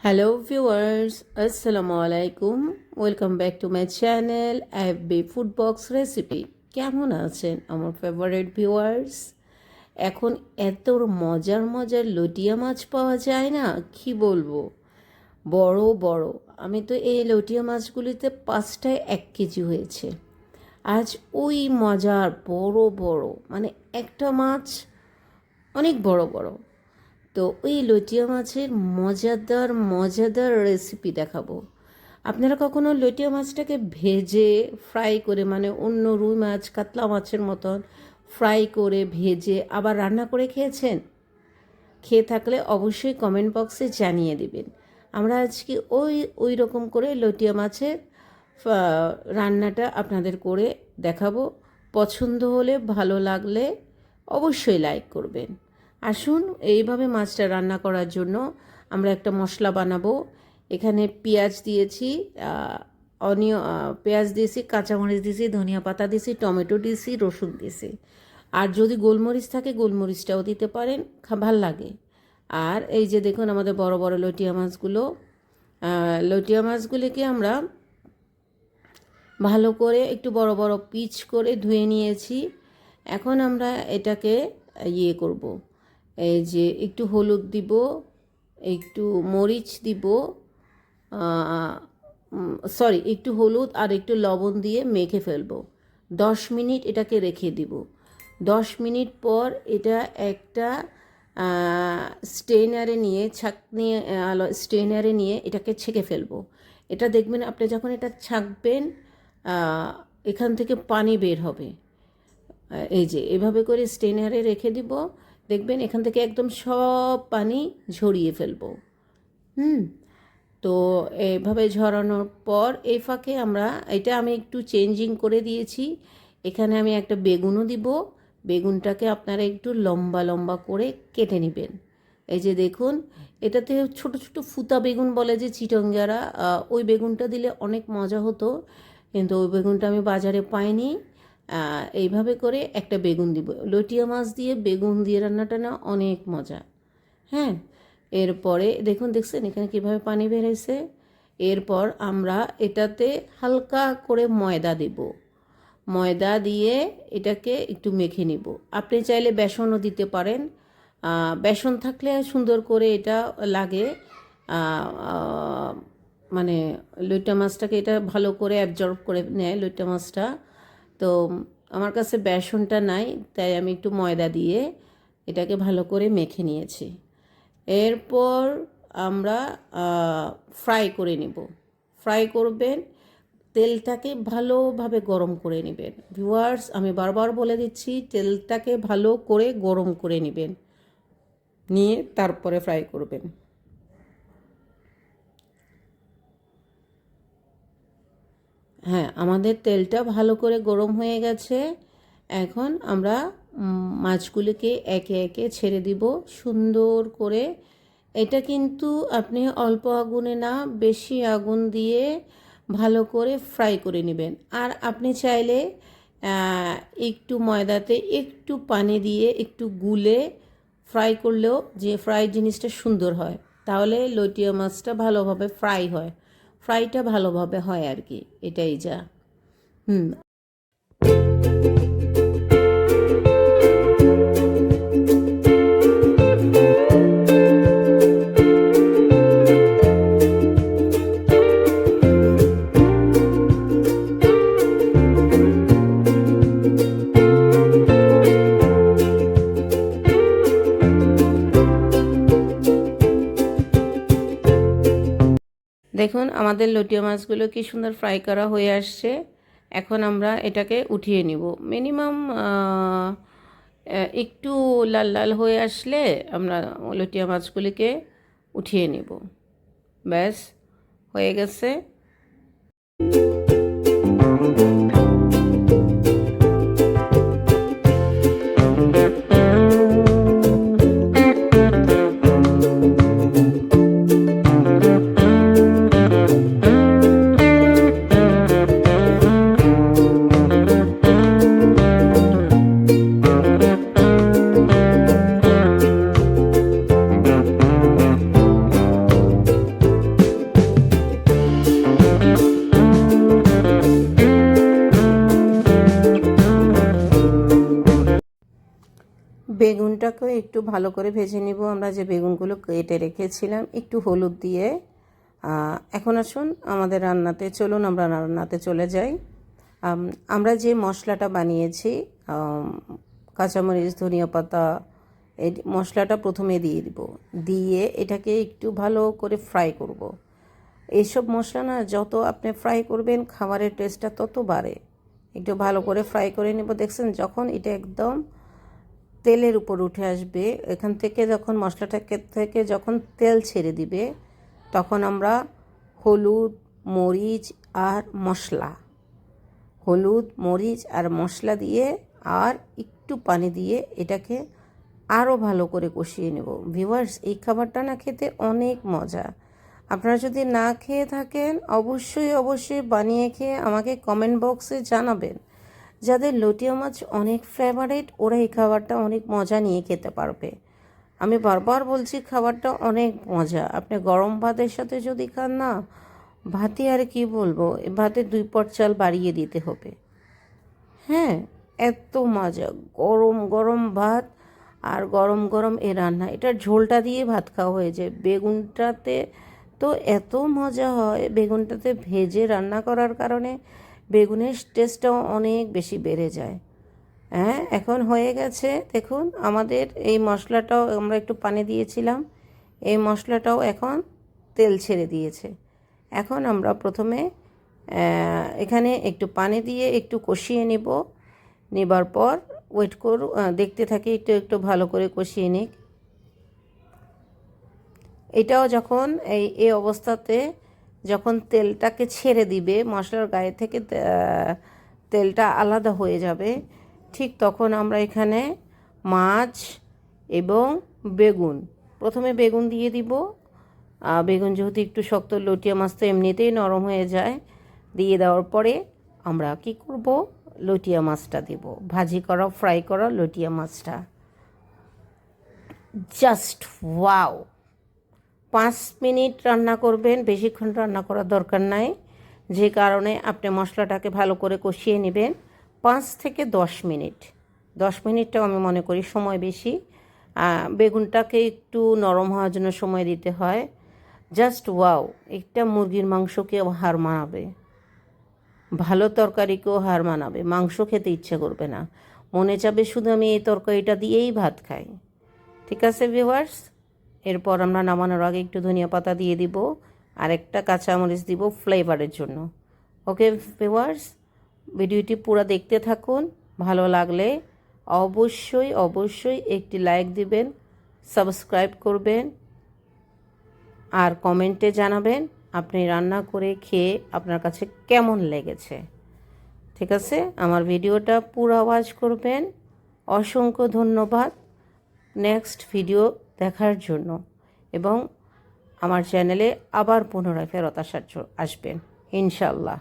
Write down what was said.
Hello viewers আসসালামু আলাইকুম welcome back to my channel F B food box recipe কেমন আছেন আমার ফেভারিট ভিউয়ার্স এখন এত মজার মজার লটিয়া মাছ পাওয়া যায় না? কি বলব? বড় বড়। আমি তো এই লটিয়া মাছগুলিতে পাঁচটায় এক কেজি হয়েছে। আজ ওই মজার বড় বড়। মানে একটা মাছ অনেক বড় বড়। তো ওই লটিয়া মাছের মজাদার মজাদার রেসিপি দেখাবো। আপনারা কখনো লটিয়া মাছটাকে ভেজে ফ্রাই করে মানে অন্য রুই মাছ, কাতলা মাছের মতন ফ্রাই করে ভেজে আবার রান্না করে খেয়েছেন? খেয়ে থাকলে অবশ্যই কমেন্ট বক্সে জানিয়ে দেবেন। আমরা আজকে ওই ওই রকম করে লটিয়া মাছের রান্নাটা আপনাদের করে দেখাবো। পছন্দ হলে, ভালো লাগলে অবশ্যই লাইক করবেন। আসুন, এইভাবে মাছটা রান্না করার জন্য আমরা একটা মশলা বানাবো। এখানে পেঁয়াজ দিয়েছি অনিয় পেঁয়াজ দিয়েছি, কাঁচামরিচ দিয়েছি, ধনিয়া পাতা দিয়েছি, টমেটো দিয়েছি, রসুন দিয়েছি। আর যদি গোলমরিচ থাকে, গোলমরিচটাও দিতে পারেন ভালো লাগে। আর এই যে দেখুন আমাদের বড় বড় লটিয়া মাছগুলো লটিয়া মাছগুলিকে আমরা ভালো করে একটু বড় বড় পিচ করে ধুয়ে নিয়েছি। এখন আমরা এটাকে ইয়ে করব। এই যে একটু হলুদ দিব, একটু মরিচ দিব সরি একটু হলুদ আর একটু লবণ দিয়ে মেখে ফেলব। দশ মিনিট এটাকে রেখে দিব। দশ মিনিট পর এটা একটা স্টেনারে নিয়ে ছাঁক ছাঁকনি স্টেনারে নিয়ে এটাকে ছেঁকে ফেলব। এটা দেখবেন আপনি যখন এটা ছাঁকবেন এখান থেকে পানি বের হবে। এই যে এভাবে করে স্টেনারে রেখে দিব। দেখবেন এখান থেকে একদম সব পানি ঝরিয়ে ফেলব। হুম? তো এভাবে ঝরানোর পর এই ফাঁকে আমরা, এটা আমি একটু চেঞ্জিং করে দিয়েছি। এখানে আমি একটা বেগুনও দিব। বেগুনটাকে আপনারা একটু লম্বা লম্বা করে কেটে নেবেন। এই যে দেখুন, এটাতে ছোট ছোট ফুতা বেগুন বলে যে চিটঙ্গারা ওই বেগুনটা দিলে অনেক মজা হতো। কিন্তু ওই বেগুনটা আমি বাজারে পাইনি। এইভাবে করে একটা বেগুন দিব। লটিয়া মাছ দিয়ে বেগুন দিয়ে রান্নাটা না অনেক মজা। হ্যাঁ এরপরে দেখুন, দেখছেন এখানে কীভাবে পানি বেরোইছে? এরপর আমরা এটাতে হালকা করে ময়দা দেব। ময়দা দিয়ে এটাকে একটু মেখে নিব। আপনি চাইলে বেসনও দিতে পারেন। বেসন থাকলে সুন্দর করে এটা লাগে। মানে লইটা মাছটাকে এটা ভালো করে অ্যাবজর্ব করে নেয় লইটা মাছটা। তো আমার কাছে বেসনটা নাই, তাই আমি একটু ময়দা দিয়ে এটাকে ভালো করে মেখে নিয়েছি। এরপর আমরা ফ্রাই করে নেব। ফ্রাই করবেন, তেলটাকে ভালোভাবে গরম করে নেবেন। ভিউয়ার্স, আমি বারবার বলে দিচ্ছি, তেলটাকে ভালো করে গরম করে নেবেন। নিয়ে তারপরে ফ্রাই করবেন। হ্যাঁ আমাদের তেলটা ভালো করে গরম হয়ে গেছে। এখন আমরা মাছগুলিকে একে একে ছেড়ে দিব সুন্দর করে। এটা কিন্তু আপনি অল্প আগুনে না, বেশি আগুন দিয়ে ভালো করে ফ্রাই করে নেবেন। আর আপনি চাইলে একটু ময়দাতে একটু পানি দিয়ে একটু গুলে ফ্রাই করলেও যে ফ্রাই জিনিসটা সুন্দর হয়, তাহলে লটিয়া মাছটা ভালোভাবে ফ্রাই হয়। ফ্রাইটা ভালোভাবে হয় আর কি এটাই যা। হুম। দেখুন, আমাদের লটিয়া মাছগুলো কি সুন্দর ফ্রাই করা হয়ে আসছে। এখন আমরা এটাকে উঠিয়ে নিব। মিনিমাম একটু লাল লাল হয়ে আসলে আমরা লটিয়া মাছগুলিকে উঠিয়ে নিব। ব্যাস, হয়ে গেছে। বেগুনটাকেও একটু ভালো করে ভেজে নিব। আমরা যে বেগুনগুলো কেটে রেখেছিলাম, একটু হলুদ দিয়ে। এখন আসুন আমাদের রান্নাতে, চলুন আমরা রান্নাতে চলে যাই। আমরা যে মশলাটা বানিয়েছি কাঁচামরিচ, ধনিয়া পাতা, এই মশলাটা প্রথমে দিয়ে দিব। দিয়ে এটাকে একটু ভালো করে ফ্রাই করব। এইসব মশলা না, যত আপনি ফ্রাই করবেন, খাবারের টেস্টটা তত বাড়ে। একটু ভালো করে ফ্রাই করে নেব। দেখছেন, যখন এটা একদম তেলের উপর উঠে আসবে, এখান থেকে যখন মশলাটাকে থেকে যখন তেল ছেড়ে দিবে, তখন আমরা হলুদ, মরিচ আর মশলা, হলুদ, মরিচ আর মশলা দিয়ে আর একটু পানি দিয়ে এটাকে আরও ভালো করে কষিয়ে নেব। ভিউয়ার্স, এই খাবারটা না খেতে অনেক মজা। আপনারা যদি না খেয়ে থাকেন, অবশ্যই অবশ্যই বানিয়ে খেয়ে আমাকে কমেন্ট বক্সে জানাবেন। যাদের লটিয়া মাছ অনেক ফেভারিট ওরা এই খাবারটা অনেক মজা নিয়ে খেতে পারবে। আমি বারবার বলছি খাবারটা অনেক মজা। আপনি গরম ভাতের সাথে যদি খান না, ভাতে আর কি বলব? ভাতে দুই পট চাল বাড়িয়ে দিতে হবে। হ্যাঁ এত মজা। গরম গরম ভাত আর গরম গরম এ রান্না। এটার ঝোলটা দিয়ে ভাত খাওয়া হয়ে যায়। বেগুনটাতে তো এত মজা হয়। বেগুনটাতে ভেজে রান্না করার কারণে বেগুনের টেস্টটাও অনেক বেশি বেড়ে যায়। হ্যাঁ এখন হয়ে গেছে, দেখুন, আমাদের এই মশলাটাও আমরা একটু পানি দিয়েছিলাম, এই মশলাটাও এখন তেল ছেড়ে দিয়েছে। এখন আমরা প্রথমে এখানে একটু পানি দিয়ে একটু কষিয়ে নেব। নেবার পর ওয়েট করু দেখতে থাকি, একটু একটু ভালো করে কষিয়ে নিক। এটাও যখন এই এই অবস্থাতে যখন তেলটাকে ছেড়ে দিবে, মশলার গায়ে থেকে তেলটা আলাদা হয়ে যাবে, ঠিক তখন আমরা এখানে মাছ এবং বেগুন, প্রথমে বেগুন দিয়ে দিব। বেগুন যেহেতু একটু শক্ত, লটিয়া মাছ তো এমনিতেই নরম হয়ে যায়, দিয়ে দেওয়ার পরে আমরা কি করব? লটিয়া মাছটা দেব, ভাজি করা ফ্রাই করা লটিয়া মাছটা। জাস্ট ওয়াও পাঁচ মিনিট রান্না করবেন, বেশিক্ষণ রান্না করার দরকার নাই। যে কারণে আপনি মশলাটাকে ভালো করে কষিয়ে নেবেন পাঁচ থেকে দশ মিনিট। দশ মিনিটটাও আমি মনে করি সময় বেশি। বেগুনটাকে একটু নরম হওয়ার জন্য সময় দিতে হয়। জাস্ট ওয়াও, একটা মুরগির মাংসকেও হার মানাবে। ভালো তরকারিকেও হার মানাবে। মাংস খেতে ইচ্ছে করবে না। মনে চাবে শুধু আমি এই তরকারিটা দিয়েই ভাত খাই। ঠিক আছে ভিউয়ার্স? এরপর আমরা নামানোর আগে একটু ধনিয়া পাতা দিয়ে দিব, আর একটা কাঁচামরিচ দিব ফ্লেভারের জন্য। ওকে ভিউয়ার্স, ভিডিওটি পুরো দেখতে থাকুন, ভালো লাগলে অবশ্যই অবশ্যই একটি লাইক দিবেন, সাবস্ক্রাইব করবেন, আর কমেন্টে জানাবেন আপনি রান্না করে খেয়ে আপনার কাছে কেমন লেগেছে। ঠিক আছে, আমার ভিডিওটা পুরো আওয়াজ করবেন। অসংখ্য ধন্যবাদ। নেক্সট ভিডিও দেখার জন্য এবং আমার চ্যানেলে আবার পুনরায় ফেরত আসার আসবেন ইনশাল্লাহ